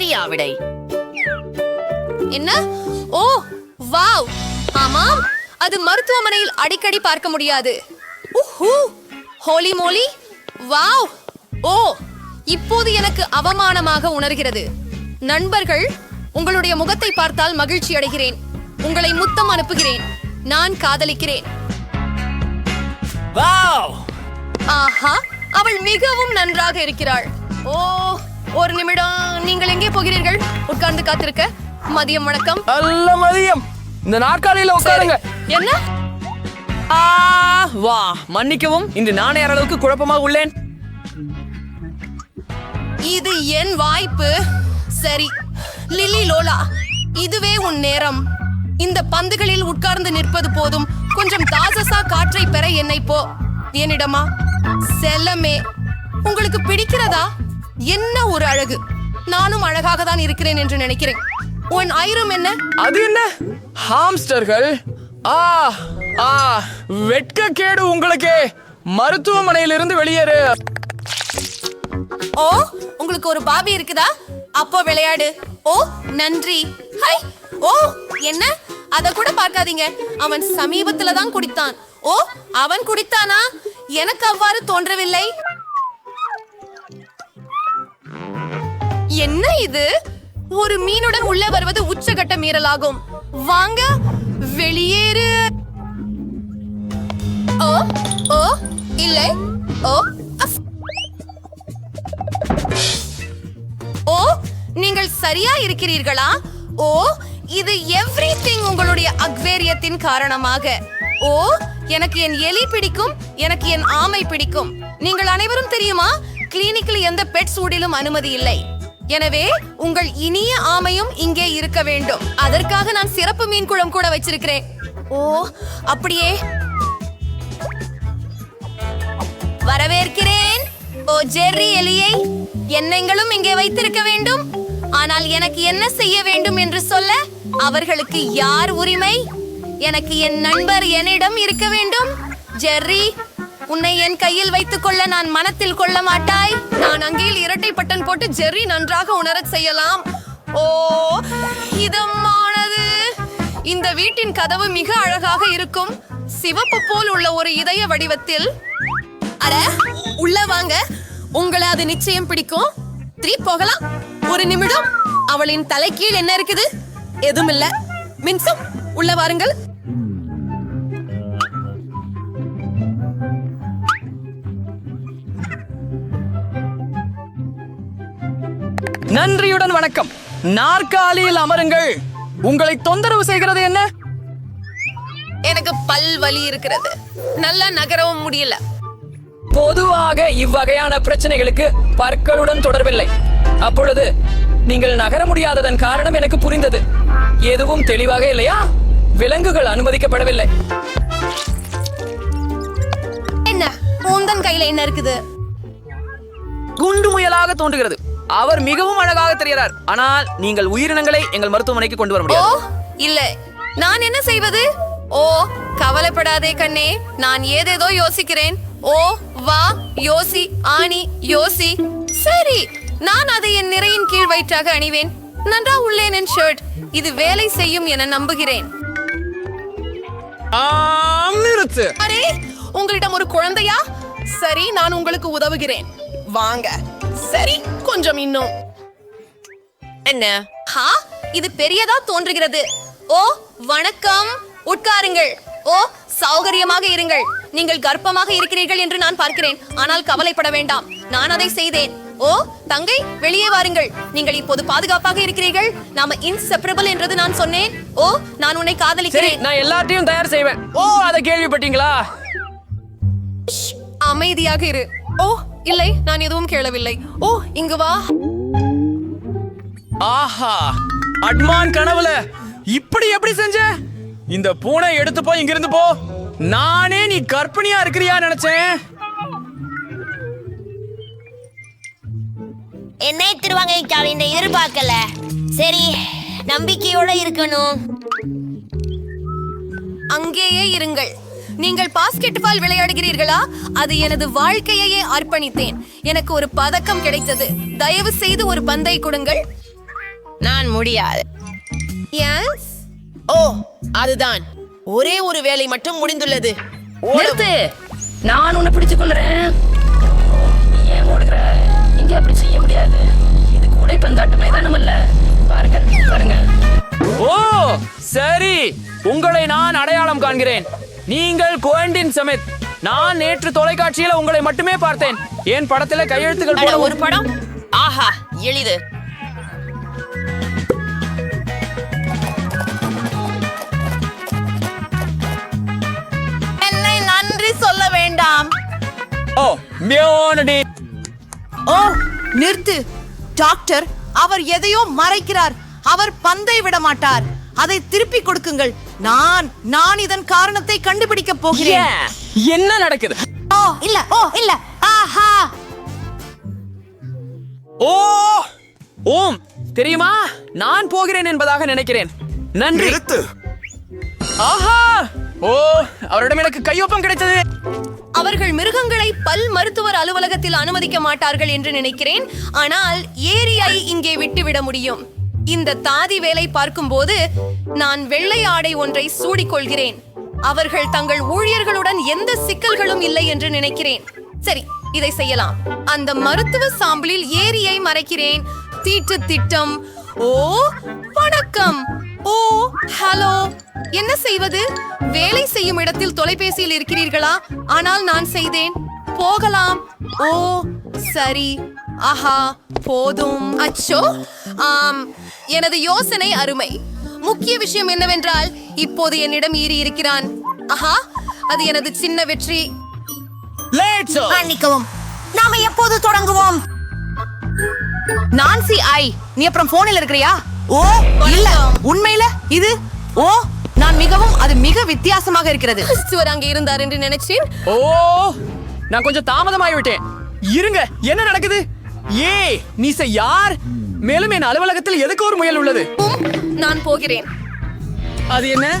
விடை என்ன? ஓ வாவ். ஆமாம் அது மருத்துவமனையில் அடிக்கடி பார்க்க முடியாது. ஹோலி மோலி. வாவ். ஓ இப்போது எனக்கு அவமானமாக உணர்கிறது. நண்பர்கள் உங்களுடைய முகத்தை பார்த்தால் மகிழ்ச்சி அடைகிறேன். உங்களை முத்தம் அனுப்புகிறேன். நான் காதலிக்கிறேன். வாவ். ஆஹா அவள் மிகவும் நன்றாக இருக்கிறாள். ஓ ஒரு நிமிடம் நீங்கள் எங்கே போகிறீர்கள்? உட்கார்ந்து காத்திருக்க. மதியம் வணக்கம். நல்ல மதியம். இந்த நாற்காலியில உட்காருங்க. என்ன? ஆ வா. மன்னிக்கவும் இன்று நானே அளவுக்கு குழப்பமாக உள்ளேன். இது என் வாய்ப்பு. சரி. லிலி லோலா இதுவே உன் நேரம். இந்த பந்துகளில் உட்கார்ந்து நிற்பது போதும். கொஞ்சம் தாசசா காற்றை பெற என்னை போ. என்னிடமா? செல்லமே. உங்களுக்கு பிடிக்கிறதா? என்ன ஒரு அழகு? நானும் அழகாக தான் இருக்கிறேன் என்று நினைக்கிறேன். உன் ஐரம் என்ன? அது என்ன? ஹாம்ஸ்டர்கள்? ஆ ஆ வெட்கக்கேடு உங்களுக்கு. மருத்துவமனையிலிருந்து வெளியேறு. ஓ உங்களுக்கு ஒரு பாபி இருக்குதா? அப்போ விளையாடு. ஓ நன்றி. ஹை ஓ என்ன? அத கூட பார்க்காதீங்க. அவன் சமீபத்துல தான் குடித்தான். ஓ அவன் குடித்தானா? எனக்கு அவ்வாறு தோன்றவில்லை. என்ன இது? ஒரு மீனுடன் உள்ளே வருவது உச்சகட்ட மீறலாகும். வாங்க வெளியேறு. ஓ ஓ இல்லை. ஓ ஓ நீங்கள் சரியா இருக்கிறீர்களா? ஓ இது எவ்ரிதிங் உங்களுடைய அக்வேரியத்தின் காரணமாக. ஓ எனக்கு என் எலி பிடிக்கும் எனக்கு என் ஆமை பிடிக்கும். நீங்கள் அனைவரும் தெரியுமா? கிளினிக்கில் எந்த பெட் சூடிலும் அனுமதி இல்லை. எனவே உங்கள் இனிய ஆமையும் இங்கே இருக்க வேண்டும். அதற்காக நான் சிறப்பு மீன் குளம் கூட வச்சிருக்கிறேன். ஓ அப்படியே. வரவேற்கிறேன். ஓ ஜெர்ரி எலியை. என்னங்களும் இங்கே வைத்திருக்க வேண்டும். ஆனால் எனக்கு என்ன செய்ய வேண்டும் என்று சொல்ல அவர்களுக்கு யார் உரிமை? எனக்கு என் நண்பர் என்னிடம் இருக்க வேண்டும். ஜெர்ரி உன்னை என் கையில் வைத்துக் கொள்ள நான் மனத்தில் கொள்ள மாட்டாய். நான் அங்கேயில் இரட்டை பட்டன் போட்டு ஜெர்ரி நன்றாக உணரச் செய்யலாம். ஓ இதமானது. இந்த வீட்டின் கதவு மிக அழகாக இருக்கும். சிவப்பு போல் உள்ள ஒரு இதய வடிவத்தில். அட உள்ள வாங்க. உங்களை அது நிச்சயம் பிடிக்கும். த்ரீ போகலாம். ஒரு நிமிடம். அவளின் தலைக்கீழ் என்ன இருக்குது? எதுவும் இல்ல. மின்சம் உள்ள வாருங்கள். நன்றியுடன் வணக்கம். நாற்காலியில் அமருங்கள். உங்களை தொந்தரவு செய்கிறது என்ன? எனக்கு பல் வலி இருக்கிறது. நல்லா நகரவும் முடியல. பொதுவாக இவ்வகையான பிரச்சனைகளுக்கு பற்களுடன் தொடர்பில்லை. அப்பொழுது நீங்கள் நகர முடியாததன் காரணம் எனக்கு புரிந்தது. எதுவும் தெளிவாக இல்லையா? விலங்குகள் அனுமதிக்கப்படவில்லை. என்ன? உந்தன் கையில என்ன இருக்குது? குண்டு முயலாக தோன்றுகிறது. அவர் மிகவும் அழகாக தெரிகிறார். ஆனால் நீங்கள் உயிரினங்களை எங்கள் மருத்துவமனைக்கு கொண்டு வர ஓ முடியாது இல்ல. நான் என்ன செய்வது? ஓ கவலைப்படாதே கண்ணே. நான் ஏதேதோ யோசிக்கிறேன். ஓ வா யோசி ஆணி யோசி. சரி நான் அதை என் நிறையின் கீழ் வயிற்றாக அணிவேன். நன்றா உள்ளேன் என் ஷர்ட். இது வேலை செய்யும் என நம்புகிறேன். ஆம், நிறுத்து. அரே உங்களிடம் ஒரு குழந்தையா? சரி நான் உங்களுக்கு உதவுகிறேன். வாங்க. சரி கொஞ்சம் இன்னும். என்ன? ஹா? இது பெரியதா தோன்றுகிறது. ஓ வணக்கம். உட்காருங்கள். ஓ சௌகரியமாக இருங்கள். நீங்கள் கர்ப்பமாக இருக்கிறீர்கள் என்று நான் பார்க்கிறேன். ஆனால் கவலைப்பட வேண்டாம். நான் அதை செய்தேன். ஓ தங்கை வெளியே வாருங்கள். நீங்கள் இப்போது பாதுகாப்பாக இருக்கிறீர்கள். நாம இன்செப்பரபிள் என்றது நான் சொன்னேன். ஓ நான் உன்னை காதலிக்கிறேன். நான் எல்லாத்தையும் தயார் செய்வேன். ஓ அதை கேள்விப்பட்டீங்களா? அமைதியாக இரு. ஓ இல்லை நான் எதுவும் கேளவில்லை. ஓ இங்கு வா. ஆஹா அட்மான் கனவுல. இப்படி எப்படி செஞ்ச? இந்த பூனை எடுத்து போய் இங்கிருந்து போ. நானே நீ கர்ப்பிணியா இருக்கிறியா நினைச்சேன். என்னை திருவாங்க இந்த எதிர்பார்க்கல. சரி நம்பிக்கையோட இருக்கணும். அங்கேயே இருங்கள். நீங்கள் பாஸ்கெட் பால் விளையாடுகிறீர்களா? அது எனது வாழ்க்கையையே அர்ப்பணித்தேன். எனக்கு ஒரு பதக்கம் கிடைத்தது. தயவு செய்து ஒரு பந்தை கொடுங்கள். நான் முடியாது. ஓ அதுதான். ஒரே ஒரு வேலை மட்டும் முடிந்துள்ளது. நிறுத்து. நான் உன்னை பிடித்துக் கொள்றேன். நீ ஏன் ஓடுகிற? இங்க அப்படி செய்ய முடியாது. இது கூடைப்பந்தாட்டு மைதானம் அல்ல. பாருங்க பாருங்க ஓ சரி. உங்களை நான் அடையாளம் காண்கிறேன் நீங்கள் குவண்டின் சமித் நான் நேற்று தொலைக்காட்சியில உங்களை மட்டுமே பார்த்தேன். என் படத்துல கையெழுத்துக்கள் ஒரு படம்? ஆஹா எளிது. என்னை நன்றி சொல்ல வேண்டாம். ஓ மியோனடி. ஓ நிறுத்து. டாக்டர் அவர் எதையோ மறைக்கிறார். அவர் பந்தை விட மாட்டார். அதை திருப்பி கொடுக்குங்கள். நான் நான் இதன் காரணத்தை கண்டுபிடிக்க போகிறேன். என்ன நடக்குது? ஓ இல்ல ஓ இல்ல. ஆஹா. ஓ ஓம் தெரியுமா? நான் போகிறேன் என்பதாக நினைக்கிறேன். நன்றி. ஆஹா. ஓ அவரிடம் எனக்கு கையொப்பம் கிடைத்தது. அவர்கள் மிருகங்களை பல் மருத்துவர் அலுவலகத்தில் அனுமதிக்க மாட்டார்கள் என்று நினைக்கிறேன். ஆனால் ஏரியை இங்கே விட்டுவிட முடியும். இந்த தாதி வேலை பார்க்கும்போது நான் வெள்ளை ஆடை ஒன்றை சூடிக்கொள்கிறேன். அவர்கள் தங்கள் ஊழியர்களுடன் எந்த சிக்கல்களும் இல்லை என்று நினைக்கிறேன். சரி இதை செய்யலாம். அந்த மருத்துவ சாம்பிளில் ஏரியை மறைக்கிறேன். தீட்டு திட்டம். ஓ வணக்கம். ஓ ஹலோ. என்ன செய்வது? வேலை செய்யும் இடத்தில் தொலைபேசியில் இருக்கிறீர்களா? ஆனால் நான் செய்தேன். போகலாம். ஓ சரி. ஆஹா போதும். அச்சோ. ஆம் எனது யோசனை அருமை. முக்கிய விஷயம் என்னவென்றால் இப்போது என்னிடம் ஈறி இருக்கிறான். ஆஹா அது எனது சின்ன வெற்றி. லேட்ஸ் மன்னிக்கவும் நாம எப்போது தொடங்குவோம்? நான்சி ஐ நீ அப்புறம் போனில் இருக்கிறியா? ஓ இல்ல உண்மையில இது? ஓ நான் மிகவும் அது மிக வித்தியாசமாக இருக்கிறது. கிறிஸ்துவர் அங்கே இருந்தார் என்று நினைச்சேன். ஓ நான் கொஞ்சம் தாமதமாகி விட்டேன் இருங்க என்ன நடக்குது? ஏ நீச யார்? மேலும் என் அலுவலகத்தில் எதுக்கு ஒரு முயல் உள்ளது? நான் போகிறேன். அது என்ன?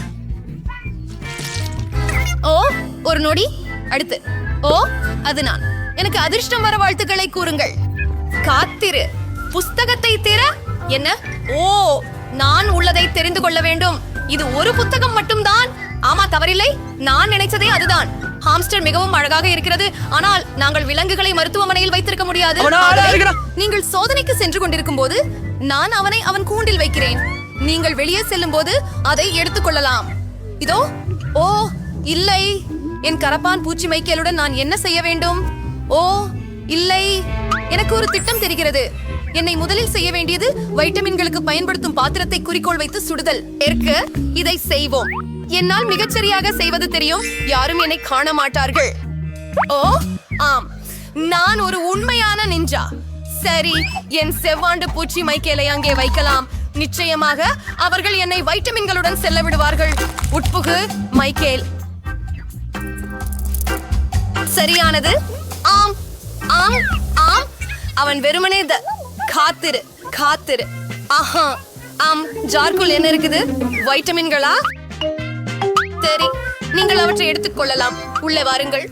ஓ ஒரு நொடி. அடுத்து. ஓ அது நான். எனக்கு அதிர்ஷ்டம் வர வாழ்த்துக்களை கூறுங்கள். காத்திரு. புஸ்தகத்தை திற. என்ன? ஓ நான் உள்ளதை தெரிந்து கொள்ள வேண்டும். இது ஒரு புத்தகம் மட்டும்தான். ஆமா தவறில்லை. நான் நினைச்சதே அதுதான். ஹாம்ஸ்டர் மிகவும் அழகாக இருக்கிறது. ஆனால் நாங்கள் விலங்குகளை மருத்துவமனையில் வைத்திருக்க முடியாது. நீங்கள் சோதனைக்கு சென்று கொண்டிருக்கும் போது நான் அவனை அவன் கூண்டில் வைக்கிறேன். நீங்கள் வெளியே செல்லும் போது அதை எடுத்துக்கொள்ளலாம் இதோ ஓ இல்லை. என் கரப்பான் பூச்சி மைக்கேலுடன் நான் என்ன செய்ய வேண்டும்? ஓ இல்லை. எனக்கு ஒரு திட்டம் தெரிகிறது. என்னை முதலில் செய்ய வேண்டியது வைட்டமின்களுக்கு பயன்படுத்தும் பாத்திரத்தை குறிக்கோள் வைத்து சுடுதல். இதை செய்வோம். என்னால் மிகச்சரியாக செய்வது தெரியும். யாரும் என்னை காண மாட்டார்கள் ஓ ஆம். நான் ஒரு உண்மையான நிஞ்சா. சரி என் செவ்வாண்டு பூச்சி மைக்கேலை அங்கே வைக்கலாம். நிச்சயமாக அவர்கள் என்னை வைட்டமின்களுடன் செல்ல விடுவார்கள். உட்புகு மைக்கேல். சரியானது? ஆம் ஆம் ஆம். அவன் வெறுமனே த காத்திரு காத்திரு. ஆஹா ஆம். ஜார்க்குள் என்ன இருக்குது? வைட்டமின்களா? சரி நீங்கள் அவற்றை எடுத்துக்கொள்ளலாம் உள்ளே வாருங்கள்.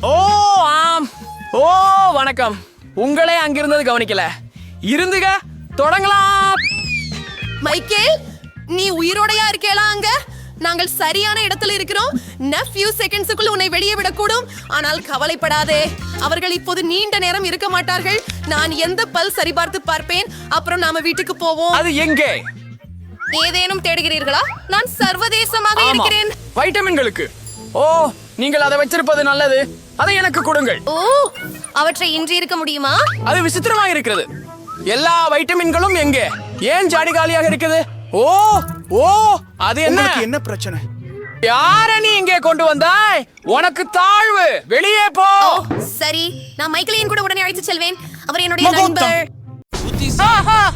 ஓ ஆம். ஓ வணக்கம். உங்களே அங்கிருந்தது கவனிக்கல. இருந்துக தொடங்கலாம். மைக்கேல் நீ உயிரோடையா இருக்கேளா அங்க? நாங்கள் சரியான இடத்துல இருக்கிறோம். ந ஃபியூ செகண்ட்ஸுக்குள் உன்னை வெளியே விடக்கூடும். ஆனால் கவலைப்படாதே. அவர்கள் இப்போது நீண்ட நேரம் இருக்க மாட்டார்கள். நான் எந்த பல் சரிபார்த்து பார்ப்பேன்? அப்புறம் நாம வீட்டுக்கு போவோம். அது எங்கே? ஏதேனும் தேடுகிறீர்களா? நான் சர்வதேசமாக இருக்கிறேன். வைட்டமின்களுக்கு. ஓ நீங்கள் அதை வச்சிருப்பது நல்லது. அதை எனக்கு கொடுங்கள். ஓ அவற்றை இன்றி இருக்க முடியுமா? அது விசித்திரமாக இருக்கிறது. எல்லா வைட்டமின்களும் எங்கே? ஏன் ஜாடி காலியாக இருக்குது? ஓ ஓ அது என்ன? உங்களுக்கு என்ன பிரச்சனை? யார நீ இங்கே கொண்டு வந்தாய்? உனக்கு தாழ்வு. வெளியே போ. சரி. நான் மைக்கேலையும் கூட உடனே அழைத்து செல்வேன். அவர் என்னுடைய. நண்பர். ஆஹா!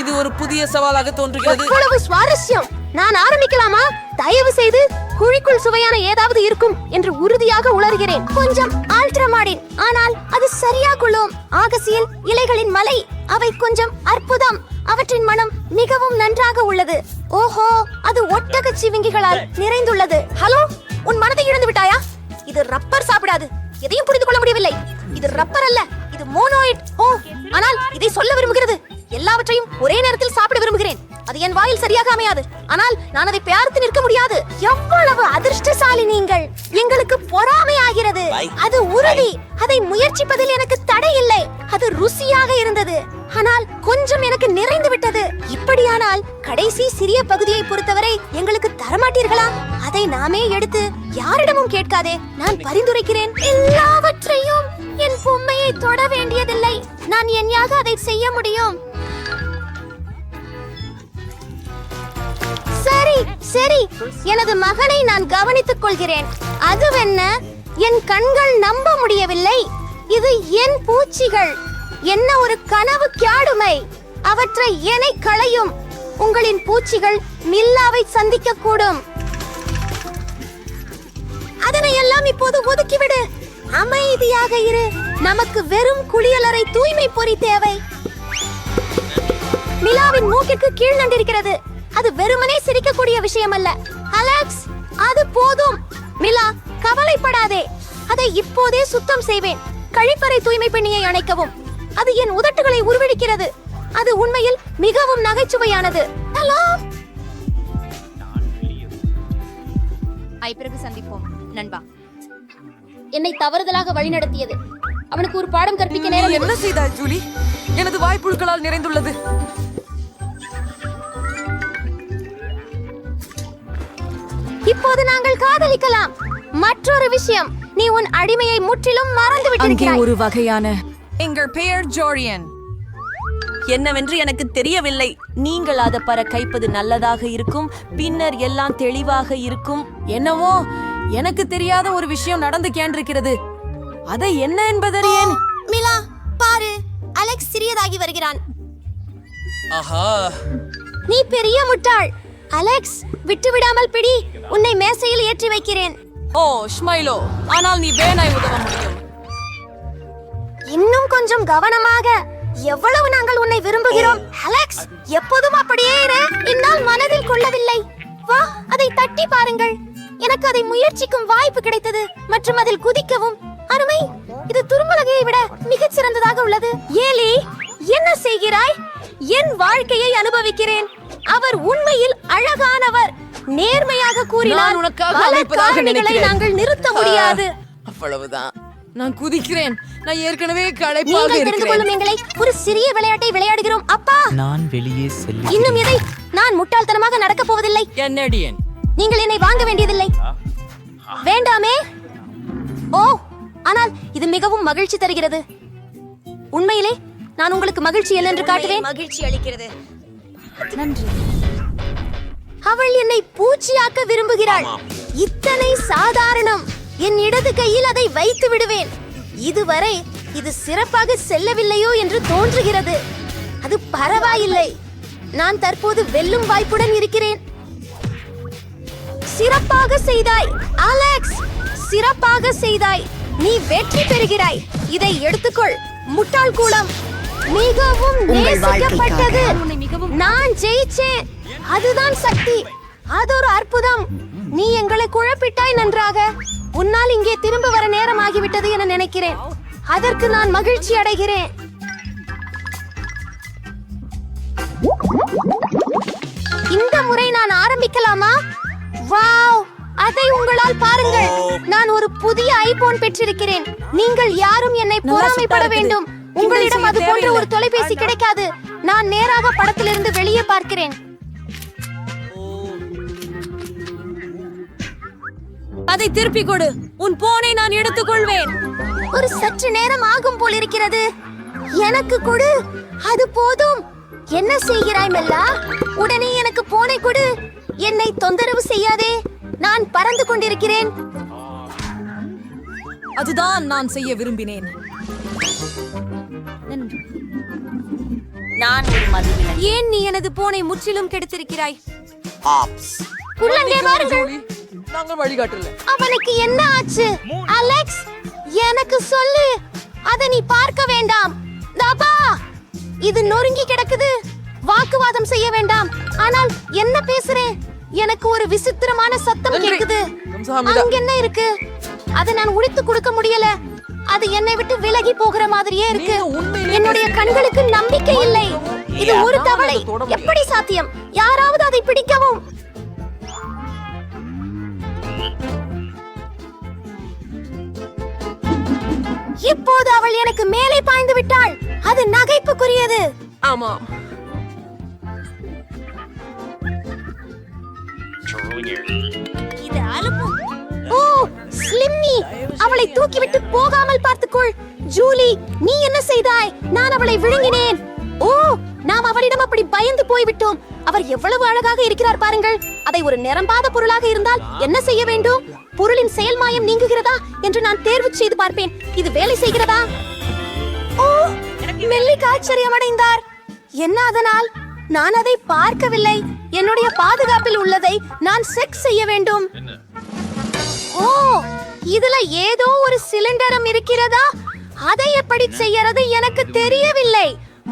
இது ஒரு புதிய சவாலாக தோன்றுகிறது. எவ்வளவு சுவாரஸ்யம். நான் ஆரம்பிக்கலாமா? தயவு செய்து குழிக்குள் சுவையான ஏதாவது இருக்கும் என்று உறுதியாக உளறுகிறேன். கொஞ்சம் ஆல்ட்ரமாடின். ஆனால் அது சரியாகுள்ளும். ஆகசியில் இலைகளின் மலை அவை கொஞ்சம் அற்புதம். அவற்றின் மனம் மிகவும் நன்றாக உள்ளது. ஓஹோ அது ஒட்டக சிவிங்கிகளால் நிறைந்துள்ளது. ஹலோ உன் மனதை இழந்து விட்டாயா? இது ரப்பர் சாப்பிடாது. எதையும் புரிந்து கொள்ள முடியவில்லை. இது ரப்பர் அல்ல இது மோனோயிட். ஓ ஆனால் இதை சொல்ல விரும்புகிறது. எல்லாவற்றையும் ஒரே நேரத்தில் சாப்பிட விரும்புகிறேன். அது என் வாயில் சரியாக அமையாது. ஆனால் நான் அதை பார்த்து நிற்க முடியாது. எவ்வளவு அதிர்ஷ்டசாலி நீங்கள். எங்களுக்கு பொறாமை ஆகிறது. அது உறுதி. அதை முயற்சிப்பதில் எனக்கு தடை இல்லை. அது ருசியாக இருந்தது. ஆனால் கொஞ்சம் எனக்கு நிறைந்து விட்டது. இப்படியானால் கடைசி சிறிய பகுதியை பொறுத்தவரை எங்களுக்கு தரமாட்டீர்களா? அதை நாமே எடுத்து யாரிடமும் கேட்காதே. நான் பரிந்துரைக்கிறேன். எல்லாவற்றையும் என் பொம்மையை தொட வேண்டியதில்லை. நான் என்யாக அதை செய்ய முடியும். சரி சரி. எனது மகனை நான் கவனித்துக் கொள்கிறேன். அதுவென்ன? என் கண்கள் நம்ப முடியவில்லை. இது என் பூச்சிகள். என்ன ஒரு கனவு கியாடுமை? அவற்றை என்னை களையும். உங்களின் பூச்சிகள் மில்லாவை சந்திக்க கூடும் அதனை எல்லாம் இப்போது ஒதுக்கிவிடு. அமைதியாக இரு. நமக்கு வெறும் குளியலறை தூய்மை பொறி தேவை. மிலாவின் மூக்கிற்கு கீழ் நண்டிருக்கிறது. அது வெறுமனே சிரிக்கக்கூடிய விஷயம் அல்ல அலெக்ஸ் அது போதும். மிலா கவலைப்படாதே. அதை இப்போதே சுத்தம் செய்வேன். கழிப்பறை தூய்மை பெண்ணியை அணைக்கவும். அது என் உதட்டுகளை உருவெடுக்கிறது. அது உண்மையில் மிகவும் நகைச்சுவையானது. ஹலோ ஐ பிறகு சந்திப்போம். நண்பா. என்னை தவறுதலாக வழிநடத்தியது. அவனுக்கு ஒரு பாடம் கற்பிக்க நேரம் என்ன செய்தாய் ஜூலி? எனது வாய்ப்புழுக்களால் நிறைந்துள்ளது. இப்போது நாங்கள் காதலிக்கலாம். மற்றொரு விஷயம் நீ உன் அடிமையை முற்றிலும் மறந்து விட்டிருக்கிறாய் ஒரு வகையான எங்கள் பெயர் ஜோரியன். என்னவென்று எனக்கு தெரியவில்லை. நீங்கள் அதை பற கைப்பது நல்லதாக இருக்கும் பின்னர் எல்லாம் தெளிவாக இருக்கும். என்னவோ எனக்கு தெரியாத ஒரு விஷயம் நடந்து கேண்டிருக்கிறது. அதை என்ன என்பதறியேன்? மிலா பாரு அலெக்ஸ் சிறியதாகி வருகிறான். ஆஹா. நீ பெரிய முட்டாள். அலெக்ஸ் விட்டு விடாமல் பிடி. உன்னை மேசையில் ஏற்றி வைக்கிறேன். ஓ ஸ்மைலோ ஆனால் நீ வேணாய் உதவ முடியும். இன்னும் கொஞ்சம் கவனமாக. எவ்வளவு நாங்கள் உன்னை விரும்புகிறோம். அலெக்ஸ் எப்போதும் அப்படியே இரு. என்னால் மனதில் கொள்ளவில்லை. வா அதை தட்டி பாருங்கள். எனக்கு அதை முயற்சிக்கும் வாய்ப்பு கிடைத்தது. மற்றும் அதில் குதிக்கவும். அருமை இது துரும்பலகையை விட மிகச் சிறந்ததாக உள்ளது. ஏலி என்ன செய்கிறாய்? என் வாழ்க்கையை அனுபவிக்கிறேன். அவர் உண்மையில் அழகானவர். நேர்மையாக கூறினார். நான் உனக்காக. நாங்கள் நிறுத்த முடியாது. அவ்வளவுதான். நான் குதிக்கிறேன். நான் ஏற்கனவே களைப்பாக இருக்கிறேன். எங்களை ஒரு சிறிய விளையாட்டை விளையாடுகிறோம். அப்பா! நான் வெளியே செல்ல இன்னும் எதை நான் முட்டாள்தனமாக நடக்கப் போவதில்லை. என்னடியன்? நீங்கள் என்னை வாங்க வேண்டியதில்லை. வேண்டாமே. ஓ ஆனால் இது மிகவும் மகிழ்ச்சி தருகிறது. உண்மையிலே நான் உங்களுக்கு மகிழ்ச்சி என்னென்று காட்டுவேன்? மகிழ்ச்சி அளிக்கிறது. நன்றி. அவள் என்னை பூச்சியாக்க விரும்புகிறாள். இத்தனை சாதாரணம். என் இடது கையில் அதை வைத்து விடுவேன். இதுவரை இது சிறப்பாக செல்லவில்லையோ என்று தோன்றுகிறது. அது பரவாயில்லை. நான் தற்போது வெல்லும் வாய்ப்புடன் இருக்கிறேன். சிறப்பாக செய்தாய் அலெக்ஸ். சிறப்பாக செய்தாய். நீ வெற்றி பெறுகிறாய். இதை எடுத்துக்கொள். முட்டாள் கூலம் மிகவும் நேசிக்கப்பட்டது. நான் ஜெயிச்சேன். அதுதான் சக்தி. அது ஒரு அற்புதம். நீ எங்களை குழப்பிட்டாய் நன்றாக. உன்னால் இங்கே திரும்ப வர நேரம் ஆகிவிட்டது என நினைக்கிறேன். அதற்கு நான் மகிழ்ச்சி அடைகிறேன். இந்த முறை நான் ஆரம்பிக்கலாமா? வாவ்! அதை உங்களால் பாருங்கள். நான் ஒரு புதிய ஐபோன் பெற்றிருக்கிறேன். நீங்கள் யாரும் என்னை பொறாமைப்பட. வேண்டும். உங்களிடம் அது போன்ற. ஒரு தொலைபேசி கிடைக்காது. நான் நேராக படத்திலிருந்து வெளியே பார்க்கிறேன். அதை திருப்பிக் கொடு. உன் போனை நான் எடுத்துக்கொள்வேன். ஒரு சற்று நேரம் ஆகும் போல் இருக்கிறது. எனக்கு கொடு. அது போதும். என்ன செய்கிறாய் மெல்லா? உடனே எனக்கு போனை கொடு. என்னை தொந்தரவு செய்யாதே. நான் பறந்து கொண்டிருக்கிறேன். அதுதான் நான் செய்ய விரும்பினேன். நான் ஒரு ஏன் நீ எனது போனை முற்றிலும் கெடுத்திருக்கிறாய்? உள்ளங்கே வாருங்கள். ஜூலி நாங்கள் வழிகாட்டல. அவனுக்கு என்ன ஆச்சு? அலெக்ஸ் எனக்கு சொல்லு. அதை நீ பார்க்க வேண்டாம். தபா இது நொறுங்கி கிடக்குது. வாக்குவாதம் செய்ய வேண்டாம். ஆனால் என்ன பேசுறேன்? எனக்கு ஒரு விசித்திரமான சத்தம். கேக்குது. அங்க என்ன இருக்கு? அதை நான் உடைத்து கொடுக்க முடியல. அது என்னை விட்டு விலகி போகிற மாதிரியே இருக்கு. என்னுடைய. கண்களுக்கு நம்பிக்கை இல்லை. இது ஒரு தவளை. எப்படி சாத்தியம்? யாராவது அதை பிடிக்கவும். இப்போது அவள் எனக்கு மேலே பாய்ந்து விட்டாள். அது நகைப்புக்குரியது. ஆமாம் இது அலுப்பும் ஸ்லிம்மி அவளை தூக்கிவிட்டு போகாமல் பார்த்துக்கொள். ஜூலி நீ என்ன செய்தாய்? நான் அவளை விழுங்கினேன். ஓ நாம் அவளிடம் அப்படி பயந்து போய்விட்டோம். அவர் எவ்வளவு அழகாக இருக்கிறார் பாருங்கள். அதை ஒரு நிரம்பாத பொருளாக இருந்தால் என்ன செய்ய வேண்டும்? பொருளின் செயல்மாயம் நீங்குகிறதா என்று நான் தேர்வு செய்து பார்ப்பேன். இது வேலை செய்கிறதா? ஓ மெல்லிக் ஆச்சரியமடைந்தார் என்ன அதனால்? நான் அதை பார்க்கவில்லை. என்னுடைய பாதுகாப்பில் உள்ளதை நான் செக் செய்ய வேண்டும். ஓ இதுல ஏதோ ஒரு சிலிண்டரம் இருக்கிறதா? அதை எப்படி செய்யறது எனக்கு தெரியவில்லை.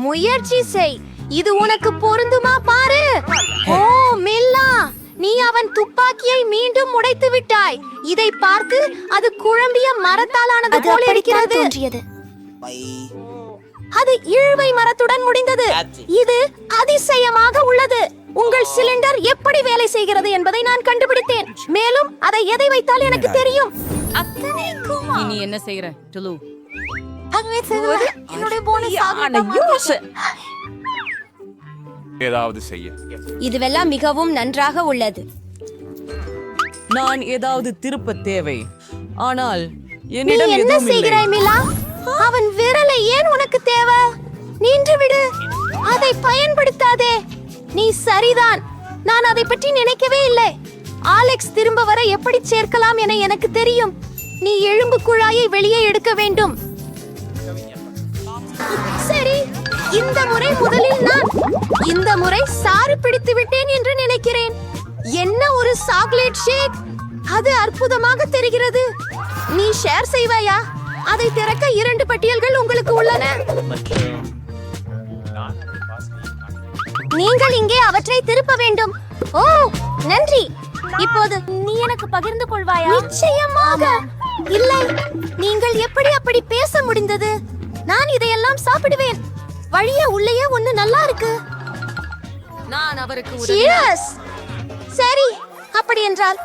முயற்சி செய். இது உனக்கு பொருந்துமா பாரு. ஓ மில்லா நீ அவன் துப்பாக்கியை மீண்டும் உடைத்து விட்டாய். இதை பார்த்து அது குழம்பிய மரத்தாலானது போல இருக்கிறது. அது இழுவை மரத்துடன் முடிந்தது. இது அதிசயமாக உள்ளது. உங்கள் சிலிண்டர் எப்படி வேலை செய்கிறது என்பதை நான் கண்டுபிடித்தேன். மேலும் அதை எதை வைத்தால் எனக்கு தெரியும்? அத்தனைக்குமா? என்ன செய்யற டுலு என்னுடைய. ஏதாவது செய்ய. இதுவெல்லாம் மிகவும் நன்றாக உள்ளது. நான் ஏதாவது திருப்ப தேவை. ஆனால் என்னிடம் என்ன செய்கிறாய் மிலா? அவன் விரலை ஏன் உனக்கு தேவை? நின்று விடு. அதை பயன்படுத்தாதே. நீ சரிதான். நான் அதை பற்றி நினைக்கவே இல்லை. ஆலெக்ஸ் திரும்ப வர எப்படி சேர்க்கலாம் என எனக்கு தெரியும். நீ எலும்பு குழாயை வெளியே எடுக்க வேண்டும். சரி இந்த முறை முதலில் நான் இந்த முறை சாறு பிடித்து விட்டேன் என்று நினைக்கிறேன். என்ன ஒரு சாக்லேட் ஷேக்? அது அற்புதமாக தெரிகிறது. நீ ஷேர் செய்வாயா? அதை திறக்க இரண்டு பட்டியல்கள் உங்களுக்கு உள்ளன. நீங்கள் இங்கே அவற்றை திருப்ப வேண்டும். ஓ நன்றி. இப்போது நீ எனக்கு பகிர்ந்து கொள்வாயா? நிச்சயமாக. இல்லை. நீங்கள் எப்படி அப்படி பேச முடிந்தது? நான் இதையெல்லாம் சாப்பிடுவேன். வழிய உள்ளேயே ஒண்ணு நல்லா இருக்கு. நான் அவருக்கு! சரி அப்படி என்றால்.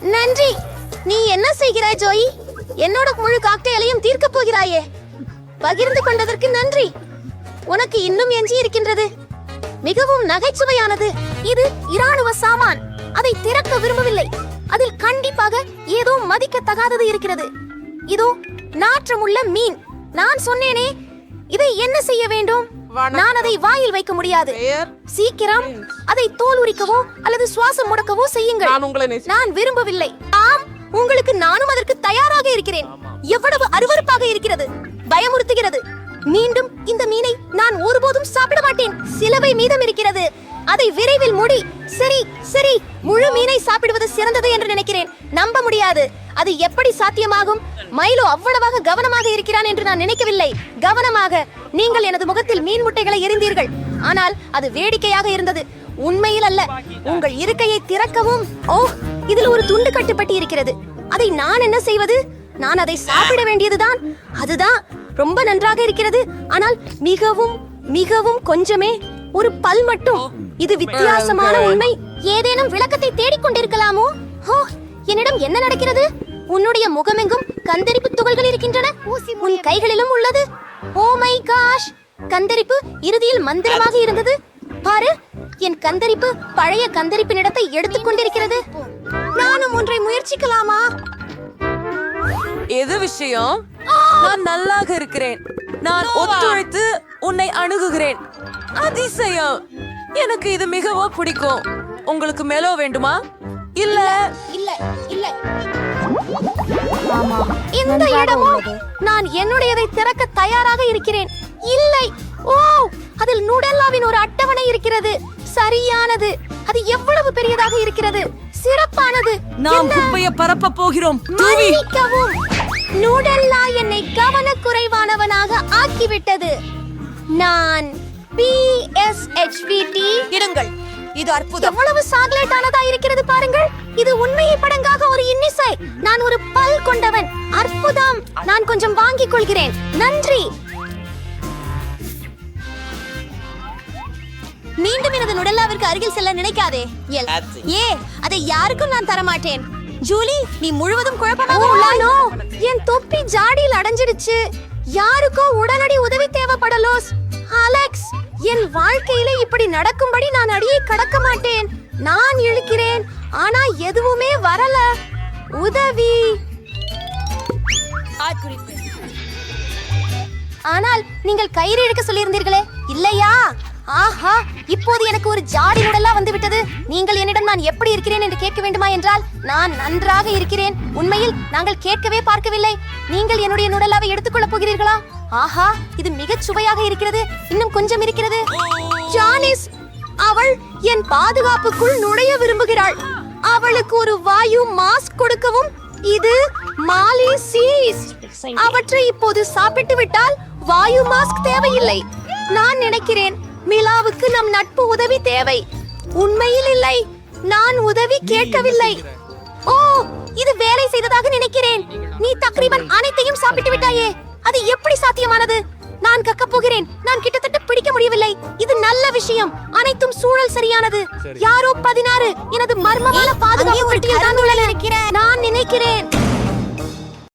நன்றி. நீ என்ன செய்கிறாய் ஜோயி? என்னோட முழு காக்டெயிலையும் தீர்க்கப் போகிறாயே. பகிர்ந்து கொண்டதற்கு நன்றி. உனக்கு இன்னும் எஞ்சி இருக்கின்றது மிகவும் நகைச்சுவையானது. இது இராணுவ சாமான். அதை திறக்க விரும்பவில்லை. அதில் கண்டிப்பாக ஏதோ மதிக்கத்தகாதது இருக்கிறது. இதோ நாற்றமுள்ள மீன். நான் சொன்னேனே இதை என்ன செய்ய வேண்டும்? நான் அதை வாயில் வைக்க முடியாது. சீக்கிரம் அதை தோல் உரிக்கவோ அல்லது சுவாசம் முடக்கவோ செய்யுங்கள். நான் உங்களை நேசி- நான் விரும்பவில்லை. ஆம் உங்களுக்கு நானும் அதற்கு தயாராக இருக்கிறேன். எவ்வளவு அருவருப்பாக இருக்கிறது. பயமுறுத்துகிறது. மீண்டும் இந்த மீனை நான் ஒருபோதும் சாப்பிட மாட்டேன். சிலவை மீதம் இருக்கிறது. அதை விரைவில் முடி சரி சரி முழு மீனை சாப்பிடுவது சிறந்தது என்று நினைக்கிறேன். நம்ப முடியாது. அது எப்படி சாத்தியமாகும்? மைலோ அவ்வளவாக கவனமாக இருக்கிறான் என்று நான் நினைக்கவில்லை. கவனமாக. நீங்கள் எனது முகத்தில் மீன் முட்டைகளை எறிந்தீர்கள். ஆனால் அது வேடிக்கையாக இருந்தது. உண்மையில் அல்ல. உங்கள் இருக்கையை திறக்கவும். ஓ இதில் ஒரு துண்டு கட்டுப்பட்டு இருக்கிறது. அதை நான் என்ன செய்வது? நான் அதை சாப்பிட வேண்டியதுதான். அதுதான். ரொம்ப நன்றாக இருக்கிறது. ஆனால் மிகவும் மிகவும் கொஞ்சமே ஒரு பல் மட்டும். இது வித்தியாசமான உண்மை. ஏதேனும் விளக்கத்தை தேடிக் கொண்டிருக்கலாமோ? ஓ என்னிடம் என்ன நடக்கிறது? உன்னுடைய முகமெங்கும் கந்தரிப்பு துகள்கள் இருக்கின்றன. உன் கைகளிலும் உள்ளது. Oh my cash! கந்தரிப்பு இறுதியில் மந்திரமாக இருந்தது. பாரு என் கந்தரிப்பு பழைய கந்தரிப்பின் இடத்தை எடுத்துக் கொண்டிருக்கிறது. நானும் ஒன்றை முயற்சிக்கலாமா? எது விஷயம்? நான் நல்லாக இருக்கிறேன். நான் ஒத்துழைத்து உன்னை அணுகுகிறேன். அதிசயம். எனக்கு இது மிகவும் பிடிக்கும். உங்களுக்கு மெலோ வேண்டுமா? இல்ல. இல்ல இல்ல இந்த இடமும் நான் என்னுடையதை திறக்க தயாராக இருக்கிறேன். இல்லை. ஓ அதில் நுடல்லாவின் ஒரு அட்டவணை இருக்கிறது. சரியானது. அது எவ்வளவு பெரியதாக இருக்கிறது? சிறப்பானது. நாம் என்ன? குப்பையை பரப்ப போகிறோம். தூவி. மன்னிக்கவும். நூடல்லா என்னை கவனக்குறைவானவனாக ஆக்கிவிட்டது. நான் பிஎஸ்ஹெச்விடி இடுங்கள். இது அற்புதம். எவ்வளவு சாக்லேட் ஆனதா இருக்கிறது பாருங்கள். இது உண்மையை படங்காக ஒரு இன்னிசை. நான் ஒரு பல் கொண்டவன். அற்புதம். நான் கொஞ்சம் வாங்கிக் கொள்கிறேன். நன்றி. மீண்டும் எனது நுடல்லாவிற்கு அருகில் செல்ல நினைக்காதே. எல். ஏ அதை யாருக்கும் நான் தர மாட்டேன் ஜூலி நீ முழுவதும் குழப்பமாக உள்ளானோ என் தொப்பி ஜாடியில் அடைஞ்சிடுச்சு. யாருக்கோ உடனடி உதவி தேவைப்படலோஸ். அலெக்ஸ் என் வாழ்க்கையில இப்படி நடக்கும்படி நான் அடியை கடக்க மாட்டேன். நான் இழுக்கிறேன் ஆனா எதுவுமே வரல. உதவி. ஆனால் நீங்கள் கயிறு இழுக்க சொல்லியிருந்தீர்களே இல்லையா? ஆஹா இப்போது எனக்கு ஒரு ஜாடி உடலா வந்துவிட்டது. நீங்கள் என்னிடம் நான் எப்படி இருக்கிறேன் என்று கேட்க வேண்டுமா என்றால் நான் நன்றாக இருக்கிறேன். உண்மையில் நாங்கள் கேட்கவே பார்க்கவில்லை. நீங்கள் என்னுடைய நுடலாவை எடுத்துக்கொள்ளப் போகிறீர்களா? ஆஹா இது மிகச் சுவையாக இருக்கிறது. இன்னும் கொஞ்சம் இருக்கிறது. ஜானிஸ் அவள் என் பாதுகாப்புக்குள் நுழைய விரும்புகிறாள். அவளுக்கு ஒரு வாயு மாஸ்க் கொடுக்கவும் இது மாலி சீஸ் அவற்றை இப்போது சாப்பிட்டு விட்டால் வாயு மாஸ்க் தேவையில்லை. நான் நினைக்கிறேன் மிலாவுக்கு நம் நட்பு உதவி தேவை. உண்மையில் இல்லை. நான் உதவி கேட்கவில்லை. ஓ இது வேலை செய்ததாக நினைக்கிறேன். நீ தக்ரீபன் அனைத்தையும் சாப்பிட்டு விட்டாயே. அது எப்படி சாத்தியமானது? நான் கக்கப் போகிறேன். நான் கிட்டத்தட்ட பிடிக்க முடியவில்லை. இது நல்ல விஷயம். அனைத்தும் சூழல் சரியானது. யாரோ பதினாறு எனது மர்மமான பாதுகாப்பு நான் நினைக்கிறேன்.